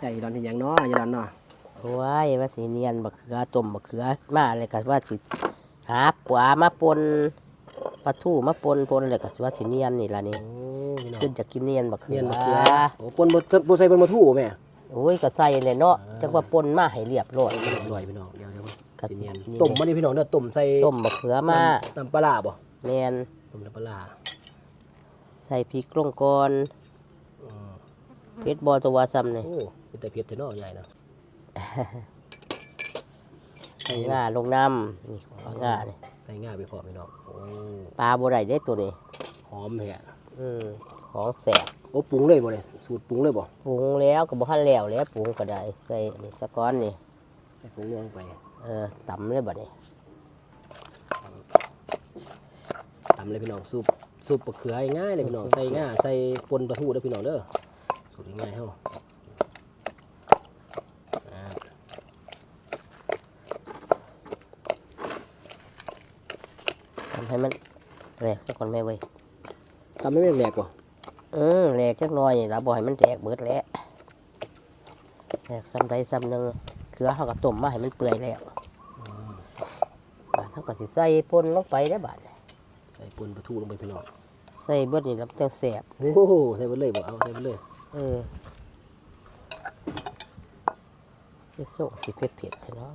ใจร้อนที่ยังเนาะอย่าร้อนเนาะโอ้ยว่าสิเนียนบักเขือต้มบักเขือมาเลยก็ว่าสิหาขวามาปนปลาทูมาปนปนเลยก็สิว่าสิเนียนนี่ล่ะนี่โอ้พี่น้องขึ้นจะกินเนียนบักเขืเนียอนมะเขือโอ้ปนบ่บ่ใส่ปนบ่ทู่แม่โอ้ยก็ใส่เลยเนาะจักว่าปนมาให้เรียบร้อยอร่อยพี่น้องเดี๋ยวเดี๋ยวก็สิสิเนียนนี่ต้มมาดิพี่น้องเด้อต้มใส่ต้มบักเขือมาน้ำปลาร้าบ่แมนต้มน้ำปลาร้าใส่พริกลงก่อนเผ็ดบ่ตัวว่าซ้ำนี่โอ้ เป็นแต่เผ็ดแต่เนาะใหญ่นะใส่ง่าลงน้ำนี่ของง่านี่ใส่ง่ายไปพอพี่น้องโอ้ปลาบ่ได้ได้ตัวนี้หอมแท้อืมของแสบโอ้ปรุงเลยบ่เนี่ยสูตรปรุงเลยบ่ปรุงแล้วก็บ่ทันแล้วแล้วปรุงก็ได้ใส่นี่สะก้อนนี่ใส่ปรุงลงไปเออตำเลยบัดนี้ทำเลยพี่น้องซุปซุปมะเขือง่ายเลยพี่น้องใส่ง่าใส่ปนปลาทูเด้อพี่น้องเด้อสูตรง่ายๆเฮาอ่า ทำให้มันแหลกสักคนแม่เว้ยทำให้มันแหลกบ่เออแหลกจักหน่อยนี่ล่ะบ่ให้มันแตกเบิดแล้วแหลกซ้ำใดซ้ำหนึงเขือเฮาก็ต้มมาให้มันเปื่อยแล้วบาดเฮาก็สิใส่ป่นลงไปได้อบาดนี้ใส่ปนปลาทูลงไปพี่น้องใส่เบิดนี่แล้วจังแสบโอ้โหใส่ไปเลยบ่เอาใส่ไปเลยเออสิโซะสิเผ็ดๆใช่เนาะ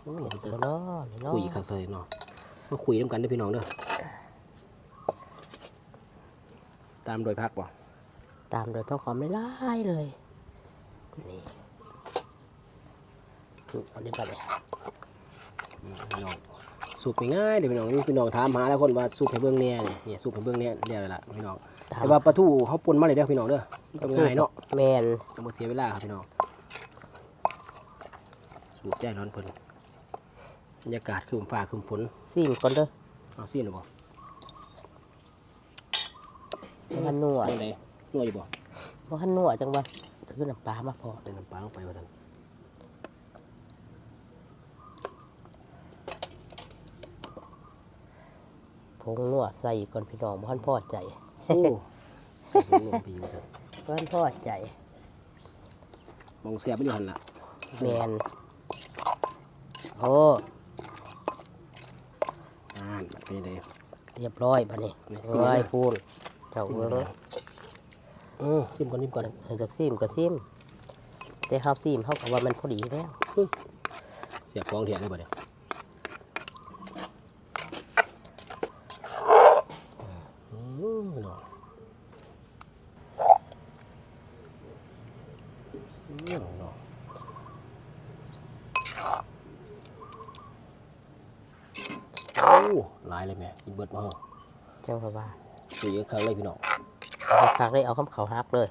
โอ้เผ็ดจะตัวเนาะนี่เนาะคุยคักเลยเนาะ มาคุยน้ำกันเด้อพี่น้องเด้อตามโดยพักบ่ตามโดยพระความไม่ร้ายๆเลยนี่เอาได้ปะเนี่ยอืมพี่น้องสูบง่ายๆเด้อพี่น้องนี่พี่น้องถามหาแล้วคนว่าสูบให้เบิ่งแหน่นี่นี่สูบให้เบิ่งแหน่เรียกอะไรล่ะพี่น้องตามแต่ว่าปลาทูเขาปนมาเลยเด้อพี่น้องเด้อต้องง่ายเนาะแมนต้องมาเสียเวลาครับพี่น้องสูบแจ้งนอนเพิ่น บรรยากาศคืมฟ้าคืมฝนซิมก่อนเด้อเอาซีนหรือบ่บ่ทันนัวยังไงนัวอยู่บ่บ่ทันนัวจังว่าถือน้ำปลามาพอเดินน้ำปลาลงไปว่าซั่นผงนัวใส่ก่อนพี่น้องบ่ทันพอใจโอ้ใส่ผงลงไปอยู่ว่าซั่นบ่ทันพอใจมองเสียบมันอยู่หั่นล่ะแมนโอ้ อ่านเป็นยังไงเรียบร้อยบัดนี้นี่ซิมร้อยเลยพูนเจ้าเบิ่งเออซิมก่อนซิมก่อนให้จักซิมก็ซิมแต่เฮาซิมเฮาก็ว่ามันพอดีแล้วเสียบฟองเถียเลยบ่เนี่ยอืมพี่น้องอืมพี่น้องโอ้ หลายเลยแม่กินเบิดมาห้องจังว่าว่าคุยกันครั้งเลยพี่น้องเอาคักเลยเอาคำเขาฮักเลย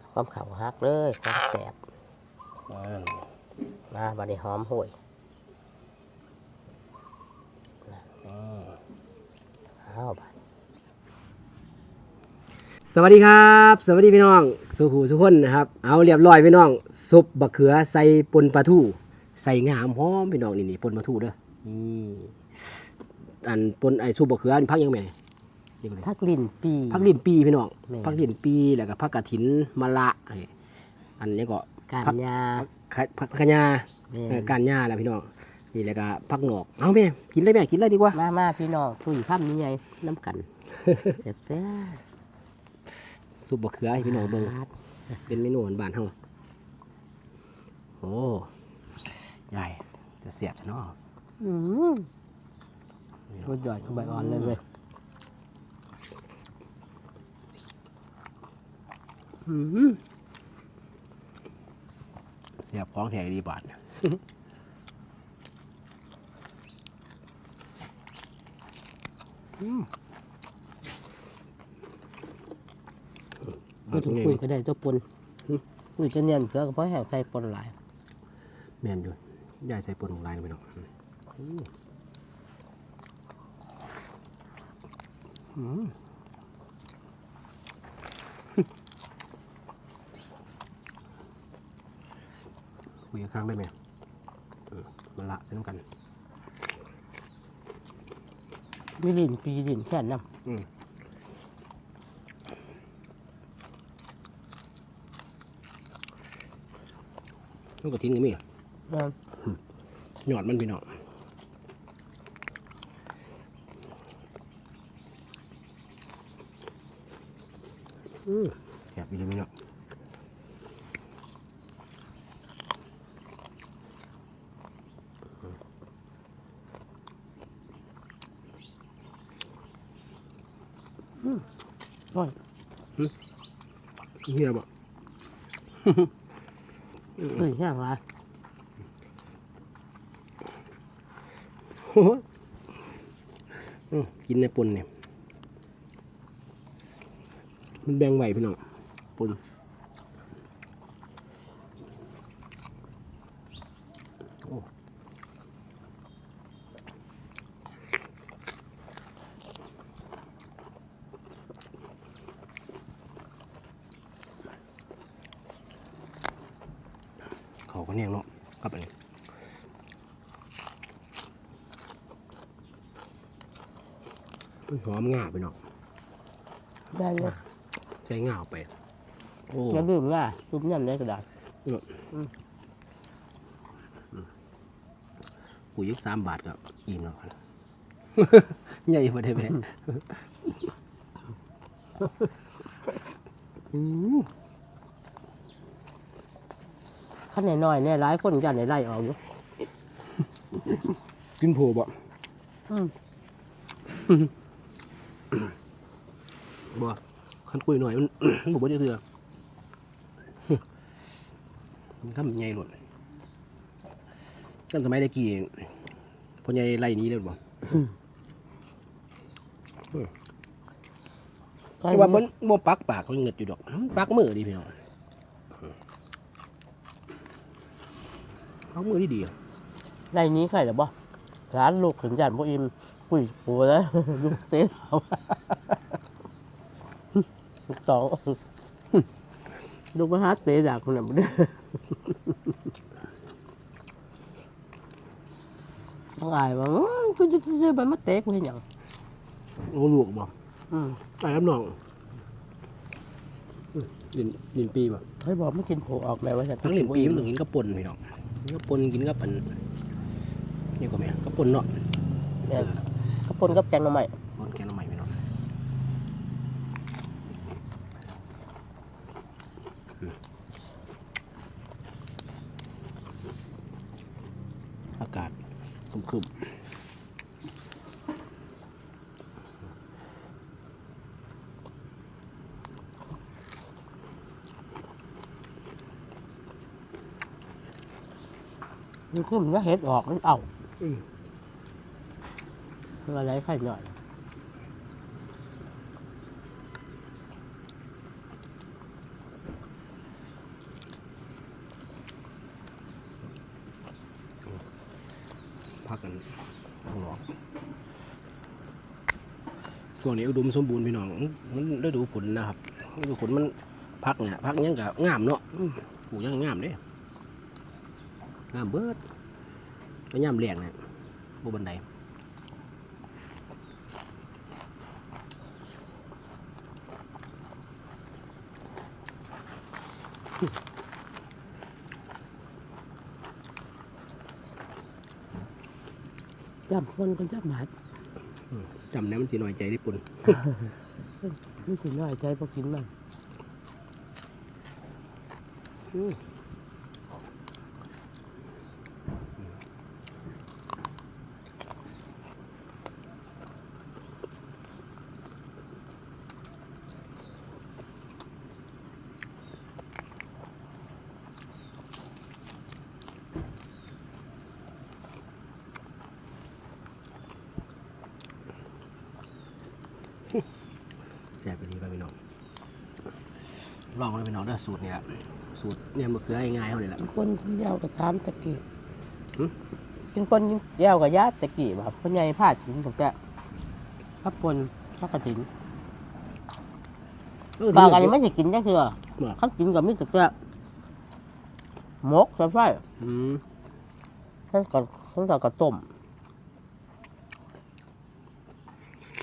เอาคำเขาฮักเลยความแสบอ่ามาบัดนี้หอมห่วยอ่าอ้าวบัดสวัสดีครับ สวัสดีพี่น้อง สุขูสุขคนนะครับ เอาเรียบร้อยพี่น้องซุปบะเขือใส่ปนปลาทู ใส่งามหอมพี่น้องนี่นี่ปนปลาทูเด้อนี่อันปนไอ้ซุปบะเขืออันพักยังไงนี่ก็เลยพักลิ้นปีพักลิ้นปีพี่น้องแม่นพักลิ้นปีแล้วก็พักกระถินมะละไอ้อันนี้ก็การพักยาพักพักขะยาแม่นเออการยาแหละพี่น้องนี่แล้วก็พักหนอกเอาแม่กินเลยแม่กินเลยดีกว่ามามาพี่น้องตุ้ยข้ามนี้ไงน้ำกันแซ่บแซ่บซุปบะเขือให้พี่น้องเบิ่งครับเป็นเมนูบ้านๆเฮาโอ้ ใหญ่จะเสียบเนาะอืมรสยอดคือใบอ่อนเลยเว้ยอืมเสียบของแท้ดีบาทอืมก็ถูกคุยก็ได้ตัวปนคุยจะเนียนเสือก็เพราะแห้งใส่ปนหลายแม่นอยู่ ยายใส่ปนของลายลงไปหน่อยอืมคุยข้างได้ไหมมันละเช่ไหกันไม่ลินปีลินแค่นั้นอืมลูกกระทิ้งนี่มีเหรอ หยอดมันพี่น้องอืมแซ่บอีเลยพี่น้องอืมร้อยเฮียบ่เฮ้ยย่างไรโอ้โหอื กินในปนเนี่ย มันแบ่งไหวพี่น้องปนโอ้เขาก็เนี่ยเนาะกลับไปเลย มันหอมง่าไปเนาะได้เลยใช้ง่าออกไปโอ้อย่าลืมว่าซุปยำได้กระดาษปุ๋ยยักสามบาทก็อิ่มแล้วกันใหญ่พอได้ไหมอืมขั้นน้อยๆเนี่ยหลายคนยันในไล่ออกอยู่กินโผบ่อืม บ่ขันคุยหน่อยมันมันบ่ได้เถื่อมันทำใหญ่หลดกันสมัยได้กี่พ่อใหญ่ไล่หนี้เลยบ่แต่ว่ามันบ่ปักปากเขาเงิดอยู่ดอก ปักมือดีพี่น้องเอามือดีดีอะไล่นี้ใครหรือบ่ร้านลูกถึงยันพวกอิม คุยปูแล้วลูกเต้นเอาลูกสองลูกมาหาเตะด่าคนนั้นบ่ได้ต้องอายว่าอื้อคุณจะซื้อใบมาเตะกูเห็นหยังโอ้ลูกบ่อืมตายครับน้องอืมลินลินปีบ่ให้บอกไม่กินโผออกแบบว่าจะทั้งลินปีมันต้องกินกระปนพี่น้องกินกระปนกินกับปันนี่ก็แม่กระปนเนาะเนี่ย กระปนกับแกงหน่อไม้ปนแกงน้ำใหม่พี่น้องอืมอากาศครึมมันคือมันก็เฮ็ดออกมันเอาๆอืม อะไรไข่หน่อยพักกันข้างนอกช่วงนี้อุดมสมบูรณ์พี่น้อง มันฤดูฝนนะครับฤดูฝนมันพักเนี่ยพักยังกับงามเนาะปลูกยังงามเด้งามเบิดแล้วยามแรงเนี่ยบบันได จับคนก็จับหมาจำแนวมันจีน้อยใจได้ปุ่นไม่กินน้อยใจพอกินมันอืม แซ่บไปดีครับพี่น้อง ลองเลยพี่น้องเด้อสูตรนี่แหละสูตรเนี่ยมะเขือง่ายๆเขาเลยแหละกินปนกินยาวกับทามตะกี้หึ กินปนกินยาวกับยาตะกี้แบบพ่อใหญ่ผ้าชิ้นกับแกข้าวปนข้าวกระถินเออปลากันนี้ไม่จะกินจังคือบ่ข้าวกินกับมิตรแกหมกใช่ไหมอืมท่านก็ท่านก็กระต้ม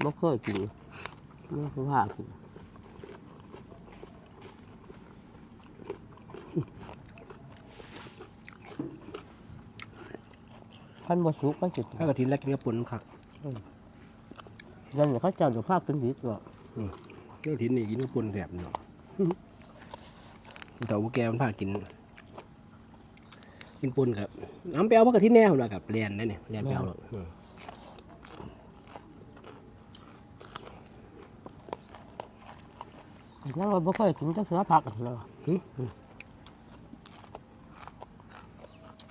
ไม่เคยกินไม่เคยผ้ากิน คันบ่สุกมันสิถ้ากระถินแล้วกินกับป่นครับนั่นเขาเจ้าอยู่ภาพเป็นดีกว่ากระถินนี่กินกับป่นแสบเนาะแต่ว่าแกมันพากิน กินป่นครับน้ำไปเอาพักกระถินแน่ผมละครับเรียนได้เนี่ยเรียนไปเอาหรอกอืมแต่ยังว่าบ่ค่อยกินจักเสือผักอันนั้นว่ะ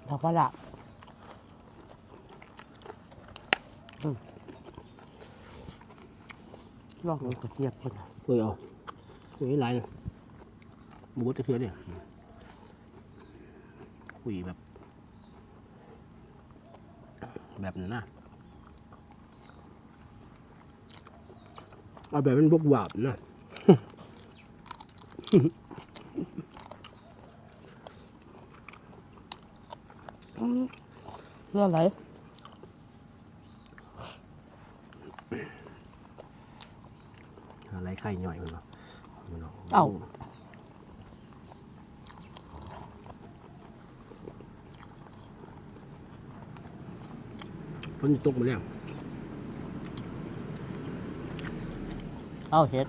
ผักฝรั่งอืม ลองดูกระเทียบคนน่ะเปื่อยเอาคุยไรเนี่ยบูดจะเชื่อเนี่ยคุยแบบ แบบนั้นนะเอาแบบเป็นพวกหวาบนะเรื่องอะไร อะ ไรไข่หน่อยมันเนาะเอ้าฝนตกมาแล้วเอาเห็ด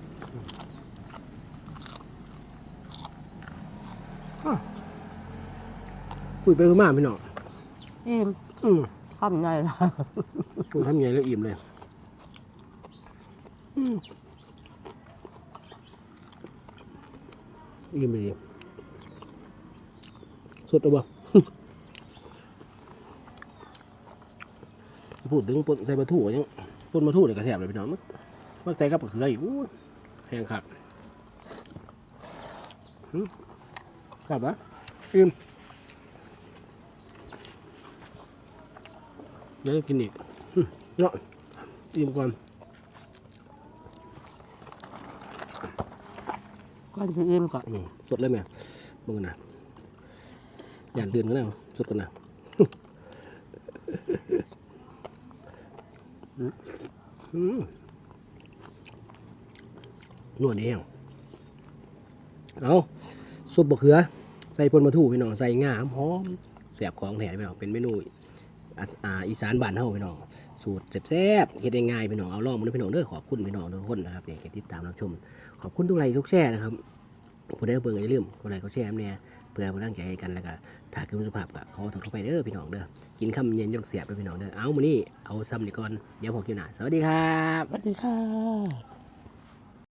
คุยไปคุยมาพี่น้องอิ่มอืมคำใหญ่ละคุยทำไงแล้วอิ่มเลย อืม อิ่มไปดิสุดเอาบ่พูดถึงปนใส่ปลาทูยังปนปลาทูเนี่ยกระแทบเลยพี่น้องมันมันใส่กับปลาเขืออีกอู้แห้งคักหืมครับปะอิ่มเดี๋ยวกินอีกเนาะอิ่มก่อน ก่อนจะอิ่มก่อนอืมสดเลยแม่มึงนะอย่างเดือนก็ได้สดกันนะนวดเองเอาซุปบะเขือ ใส่ปนมะทูพี่น้อง ใส่งาหอมแสบของแถมพี่น้อง เป็นเมนูอ,อีสานบ้านเฮาพี่น้อง สูตรแซ่บๆเฮ็ดง่ายๆพี่น้องเอาล่องมันพี่น้องเด้อขอบคุณพี่น้องทุกคนนะครับที่ติดตามรับชม ขอบคุณทุกไลค์ทุกแชร์นะครับผู้ได้เบิ่งอย่าลืมคนไลค์กดแชร์เนี่ยเพื่อเป็นกำลังใจกันแล้วก็ถ่าคือสุภาพกับเขาถอดเข้าไปเด้อพี่น้องเด้อกินข้าวเย็นยกเสียบไปพี่น้องเด้อเอามือนี้เอาซ้ำนี่ก่อนเดี๋ยวพอกินหนาสวัสดีครับสวัสดีค่ะ